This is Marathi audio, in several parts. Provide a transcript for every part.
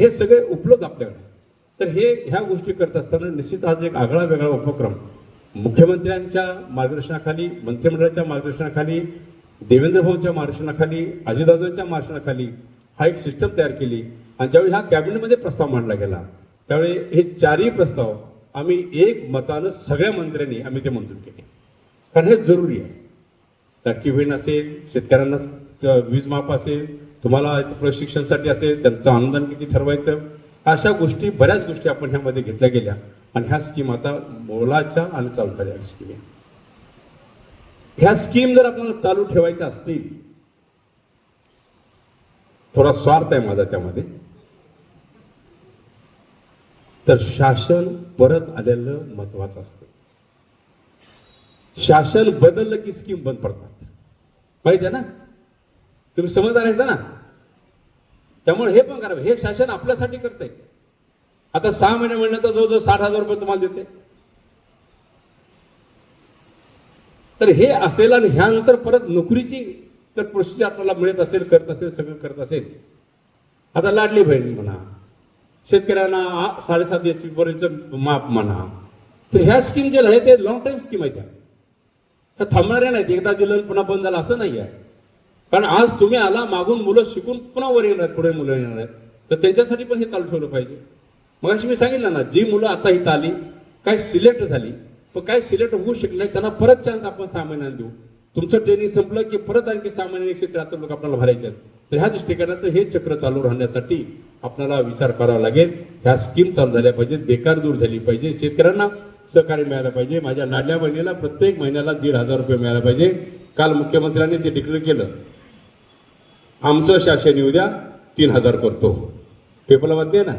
हे सगळे उपलब्ध आपल्याकडे. तर हे ह्या गोष्टी करत असताना निश्चित आज एक आगळा वेगळा उपक्रम मुख्यमंत्र्यांच्या मार्गदर्शनाखाली मंत्रिमंडळाच्या मार्गदर्शनाखाली देवेंद्र भाऊंच्या मार्गदर्शनाखाली अजितदादांच्या मार्गदर्शनाखाली हा एक सिस्टम तयार केली. आणि ज्यावेळी हा कॅबिनेटमध्ये प्रस्ताव मांडला गेला त्यावेळी हे चारही प्रस्ताव आम्ही एक मतानं सगळ्या मंत्र्यांनी आम्ही ते मंजूर केले. कारण हे जरुरी आहे. लाडकी बहीण असेल शेतकऱ्यांना वीज माफ असेल तुम्हाला प्रशिक्षणसाठी असेल त्यांचं अनुदान किती ठरवायचं? अशा गोष्टी बऱ्याच गोष्टी आपण ह्यामध्ये घेतल्या गेल्या. आणि ह्या स्कीम आता मोलाच्या आणि चालू झाल्या स्कीम ह्या स्कीम जर आपल्याला चालू ठेवायच्या असतील थोडा स्वार्थ आहे माझा त्यामध्ये. तर शासन परत आलेलं महत्वाचं असतं. शासन बदललं की स्कीम बंद पडतात. माहिती आहे ना? तुम्ही समजदार आहे ना? त्यामुळे हे पण करावं हे शासन आपल्यासाठी करते आता सहा महिने म्हणलं तर जवळजवळ साठ हजार रुपये तुम्हाला देते. तर हे असेल आणि ह्यानंतर परत नोकरीची तर प्रोसिजर आपल्याला मिळत असेल करत असेल सगळं करत असेल. आता लाडली बहीण म्हणा शेतकऱ्यांना साडेसात एच पी पर्यंत माप म्हणा. तर ह्या स्कीम ज्या आहे ते लॉंग टाईम स्कीम आहेत त्या थांबणाऱ्या नाहीत. एकदा दिलं पुन्हा बंद झालं असं नाही आहे. कारण आज तुम्ही आला मागून मुलं शिकून पुन्हा वर येणार पुढे मुलं येणार आहेत. तर त्यांच्यासाठी पण हे चालू ठेवलं पाहिजे. मग अशी मी सांगितलं ना जी मुलं आता इथं आली काय सिलेक्ट झाली पण काय सिलेक्ट होऊ शकले नाही, त्यांना परत चान्स आपण सहा देऊ. तुमचं ट्रेनिंग संपलं की परत आणखी सहा क्षेत्रात एकशे त्र्याहत्तर लोक आपल्याला भरायचे आहेत. तर ह्या दृष्टिकोनात हे चक्र चालू राहण्यासाठी आपल्याला विचार करावा लागेल. ह्या स्कीम चालू झाल्या पाहिजेत बेकार दूर झाली पाहिजे. शेतकऱ्यांना सहकार्य मिळालं पाहिजे. माझ्या लाडल्या बहिणीला प्रत्येक महिन्याला दीड हजार रुपये मिळायला पाहिजे. काल मुख्यमंत्र्यांनी ते डिक्लेअर केलं. आमचं शासन येऊ द्या तीन हजार करतो. पेपरला बातमी आहे ना.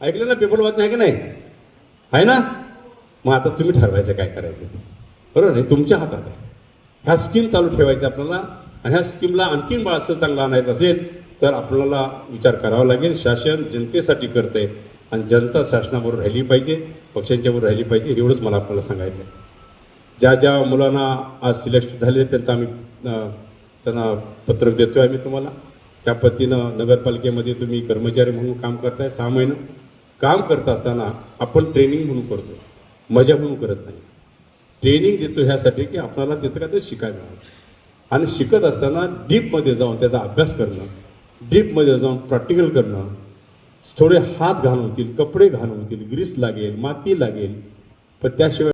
ऐकलं ना पेपरला बातमी आहे की नाही? आहे ना? मग आता तुम्ही ठरवायचं काय करायचं ते. बरोबर हे तुमच्या हातात आहे. ह्या स्कीम चालू ठेवायच्या आपल्याला आणि ह्या स्कीमला आणखीन असं चांगलं आणायचं असेल तर आपल्याला विचार करावा लागेल. शासन जनतेसाठी करते आणि जनता शासनाबरोबर राहिली पाहिजे पक्षांच्याबरोबर राहिली पाहिजे एवढंच मला आपल्याला सांगायचं आहे ज्या ज्या मुलांना आज सिलेक्ट झाले त्यांचा आम्ही त्यांना पत्रक देतोय आम्ही तुम्हाला. त्या पद्धतीनं नगरपालिकेमध्ये तुम्ही कर्मचारी म्हणून काम करताय सहा महिनं काम करत असताना आपण ट्रेनिंग म्हणून करतो. मजा म्हणून करत नाही. ट्रेनिंग देतो ह्यासाठी की आपल्याला तिथं काहीतरी शिकायला मिळालं. आणि शिकत असताना डीपमध्ये जाऊन त्याचा अभ्यास करणं डीपमध्ये जाऊन प्रॅक्टिकल करणं थोडे हात घाण होतील कपडे घाण होतील ग्रीस लागेल माती लागेल. पण त्याशिवाय